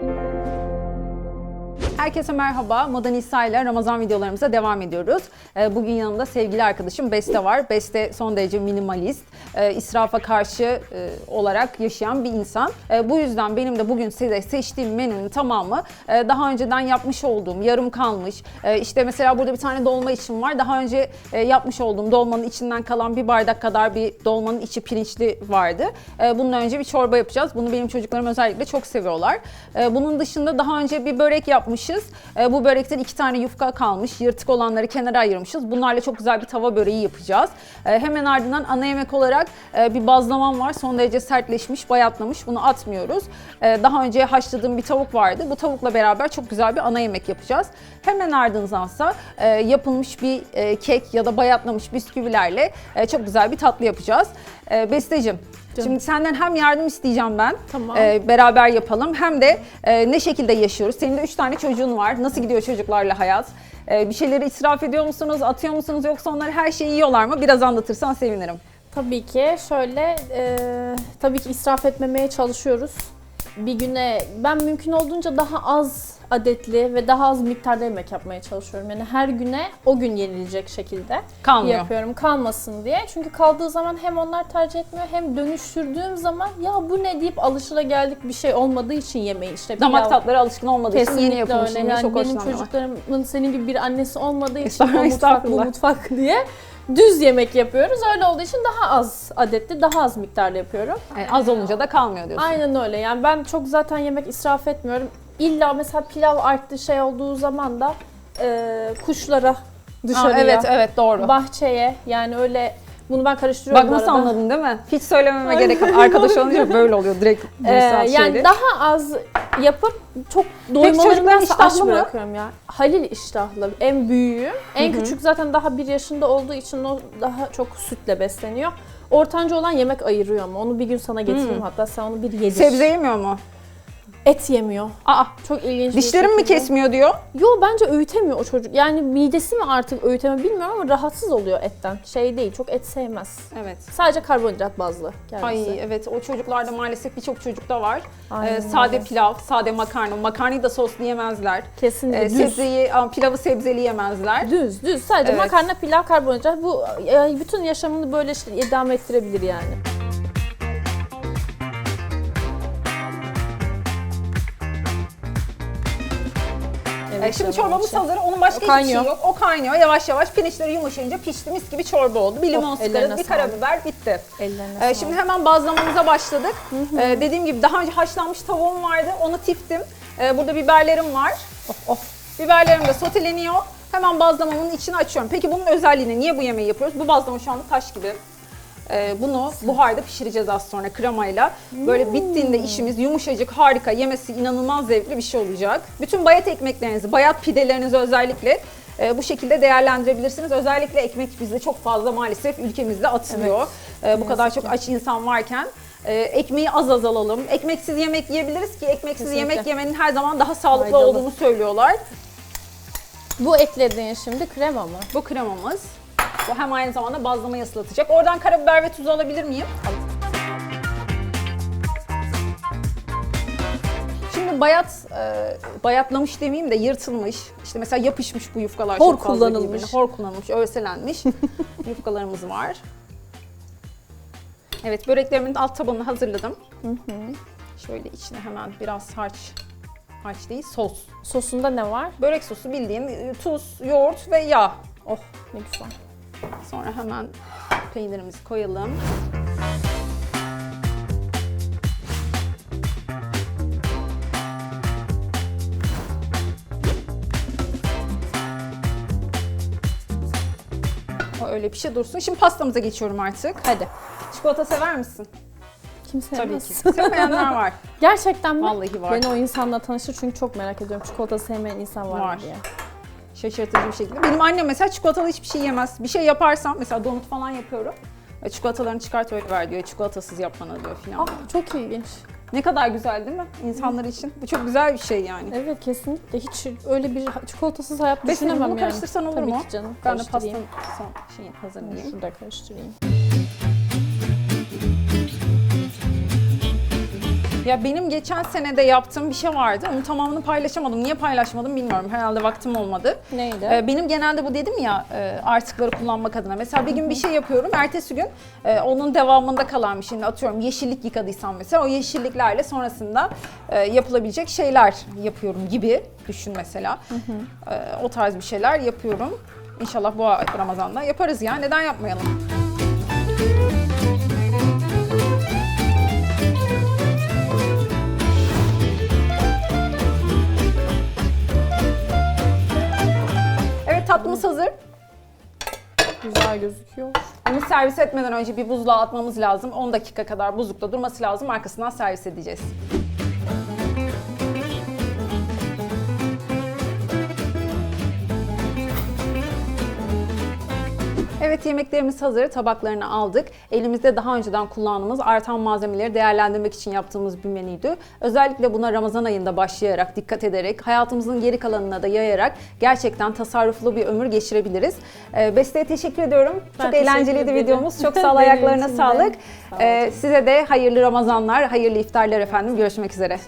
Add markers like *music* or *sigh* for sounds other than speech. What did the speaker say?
thank you Herkese merhaba. Moda Nisa ile Ramazan videolarımıza devam ediyoruz. Ee, Bugün yanımda sevgili arkadaşım Beste var. Beste son derece minimalist, e, israfa karşı e, olarak yaşayan bir insan. E, Bu yüzden benim de bugün size seçtiğim menünün tamamı daha önceden yapmış olduğum, yarım kalmış. işte mesela burada bir tane dolma içim var. Daha önce yapmış olduğum dolmanın içinden kalan bir bardak kadar bir dolmanın içi pirinçli vardı. Bundan önce bir çorba yapacağız. Bunu benim çocuklarım özellikle çok seviyorlar. Bunun dışında daha önce bir börek yapmışız. E, Bu börekten iki tane yufka kalmış. Yırtık olanları kenara ayırmışız. Bunlarla çok güzel bir tava böreği yapacağız. E, Hemen ardından ana yemek olarak e, bir bazlamam var. Son derece sertleşmiş, bayatlamış. Bunu atmıyoruz. E, Daha önce haşladığım bir tavuk vardı. Bu tavukla beraber çok güzel bir ana yemek yapacağız. Hemen ardındansa e, yapılmış bir e, kek ya da bayatlamış bisküvilerle e, çok güzel bir tatlı yapacağız. E, Besteciğim, Şimdi senden hem yardım isteyeceğim ben. Tamam. e, beraber yapalım. Hem de e, ne şekilde yaşıyoruz? Senin de üç tane çocuğun var. Nasıl gidiyor çocuklarla hayat? E, bir şeyleri israf ediyor musunuz? Atıyor musunuz? Yoksa onlar her şeyi yiyorlar mı? Biraz anlatırsan sevinirim. Tabii ki şöyle, e, tabii ki israf etmemeye çalışıyoruz. Bir güne ben mümkün olduğunca daha az adetli ve daha az miktarda yemek yapmaya çalışıyorum. Yani her güne o gün yenilecek şekilde Kalmıyor. yapıyorum kalmasın diye. Çünkü kaldığı zaman hem onlar tercih etmiyor hem dönüştürdüğüm zaman ya bu ne deyip alışılageldik bir şey olmadığı için yemeği işte. Damak tatları alışkın olmadığı için yeni yapılmış yemeği Yani çok benim çocuklarımın senin gibi bir annesi olmadığı *laughs* için Estağfurullah, o mutfak bu estağfurullah. mutfak diye düz yemek yapıyoruz. Öyle olduğu için daha az adetli, daha az miktarda yapıyorum. E, az olunca da kalmıyor diyorsun. Aynen öyle. Yani ben çok zaten yemek israf etmiyorum. İlla mesela pilav arttı şey olduğu zaman da e, kuşlara Aa, dışarıya, evet evet doğru. bahçeye yani öyle bunu ben karıştırıyorum Bak nasıl anladın değil mi? Hiç *laughs* söylememe gerek yok. Arkadaş olunca böyle oluyor direkt Ee, yani şeyleri. daha az yapıp çok doymalarından iştahlı mı? bırakıyorum ya. Halil iştahlı. En büyüğü. En küçük zaten daha bir yaşında olduğu için o daha çok sütle besleniyor. Ortanca olan yemek ayırıyor ama onu bir gün sana getireyim hatta sen onu bir yedir. Sebze yemiyor mu? Et yemiyor. Aa, Çok ilginç bir dişlerim mi şekilde. kesmiyor diyor. Yo bence öğütemiyor o çocuk. Yani midesi mi artık öğütemiyor bilmiyorum ama rahatsız oluyor etten. Şey değil çok et sevmez. Evet. Sadece karbonhidrat bazlı kendisi. Ay evet o çocuklarda maalesef birçok çocukta var. Aynen Ee, sade öyle. pilav, sade makarna. Makarnayı da soslu yemezler. Kesinlikle Ee, düz. sebzeyi, aa, pilavı sebzeli yemezler. Düz, düz. Sadece Evet. makarna, pilav, karbonhidrat. Bu e, bütün yaşamını böyle işte idame ettirebilir yani. Ee, şimdi çorbamız hazır. Onun başka hiçbir kaynıyor. şey yok. O kaynıyor yavaş yavaş. Pirinçleri yumuşayınca pişti mis gibi çorba oldu. Bir limon Oh, sıkarız, ellerine bir sağlık. karabiber bitti. Ellerine Ee, sağlık. şimdi hemen bazlamamıza başladık. Ee, dediğim gibi daha önce haşlanmış tavuğum vardı. Onu tiftim. Ee, burada biberlerim var. Oh, oh. Biberlerim de soteleniyor. Hemen bazlamamın içini açıyorum. Peki bunun özelliği ne? Niye bu yemeği yapıyoruz? Bu bazlama şu anda taş gibi. Ee, bunu buharda pişireceğiz az sonra kremayla. Böyle bittiğinde işimiz yumuşacık, harika, yemesi inanılmaz zevkli bir şey olacak. Bütün bayat ekmeklerinizi, bayat pidelerinizi özellikle e, bu şekilde değerlendirebilirsiniz. Özellikle ekmek bizde çok fazla maalesef ülkemizde atılıyor. E, bu kadar çok aç insan varken e, ekmeği az az alalım. Ekmeksiz yemek yiyebiliriz ki ekmeksiz Kesinlikle. yemek yemenin her zaman daha sağlıklı Faydalı. olduğunu söylüyorlar. Bu eklediğin şimdi krema mı? Bu kremamız. Bu hem aynı zamanda bazlamayı ıslatacak. Oradan karabiber ve tuzu alabilir miyim? Şimdi bayat, e, bayatlamış demeyeyim de yırtılmış. İşte mesela yapışmış bu yufkalar Hor çok fazla kullanılmış. Hor kullanılmış, örselenmiş *laughs* yufkalarımız var. Evet böreklerimin alt tabanını hazırladım. Şöyle içine hemen biraz harç, harç değil sos. Sosunda ne var? Börek sosu bildiğin e, tuz, yoğurt ve yağ. Oh ne güzel. Sonra hemen peynirimizi koyalım. O öyle bir şey dursun. Şimdi pastamıza geçiyorum artık. Hadi. Çikolata sever misin? Kim Tabii ki. Sevmeyenler var. *laughs* Gerçekten mi? Vallahi var. Beni o insanla tanıştır çünkü çok merak ediyorum. Çikolata sevmeyen insan var, Var. mı diye. Şaşırtıcı bir şekilde. Benim annem mesela çikolatalı hiçbir şey yemez. Bir şey yaparsam mesela donut falan yapıyorum. E, Çikolatalarını çıkart öyle ver diyor. Çikolatasız yap bana diyor filan. Ah çok ilginç. Ne kadar güzel değil mi? İnsanlar için. Bu çok güzel bir şey yani. Evet kesinlikle hiç öyle bir çikolatasız hayat Besin, düşünemem bunu yani. karıştırsan olur Tabii mu? ki canım. Ben de pastanın son şeyini hazırlayayım. Şurada karıştırayım. Ya benim geçen senede yaptığım bir şey vardı. Onun tamamını paylaşamadım. Niye paylaşmadım bilmiyorum. Herhalde vaktim olmadı. Neydi? Ee, Benim genelde bu dedim ya e, artıkları kullanmak adına. Mesela bir gün bir şey yapıyorum. Ertesi gün e, onun devamında kalan bir şey. Şimdi atıyorum yeşillik yıkadıysam mesela o yeşilliklerle sonrasında e, yapılabilecek şeyler yapıyorum gibi düşün mesela. E, O tarz bir şeyler yapıyorum. İnşallah bu Ramazan'da yaparız ya. Neden yapmayalım? Tatlımız hazır. Güzel gözüküyor. Bunu servis etmeden önce bir buzluğa atmamız lazım. 10 dakika kadar buzlukta durması lazım. Arkasından servis edeceğiz. Evet yemeklerimiz hazır. Tabaklarını aldık. Elimizde daha önceden kullandığımız artan malzemeleri değerlendirmek için yaptığımız bir menüydü. Özellikle buna Ramazan ayında başlayarak, dikkat ederek, hayatımızın geri kalanına da yayarak gerçekten tasarruflu bir ömür geçirebiliriz. Ee, Beste'ye teşekkür ediyorum. Ben Çok teşekkür eğlenceliydi ederim. videomuz. Çok sağ *laughs* ol ayaklarına sağlık. Sağ. Ee, size de hayırlı Ramazanlar, hayırlı iftarlar efendim. Görüşmek üzere.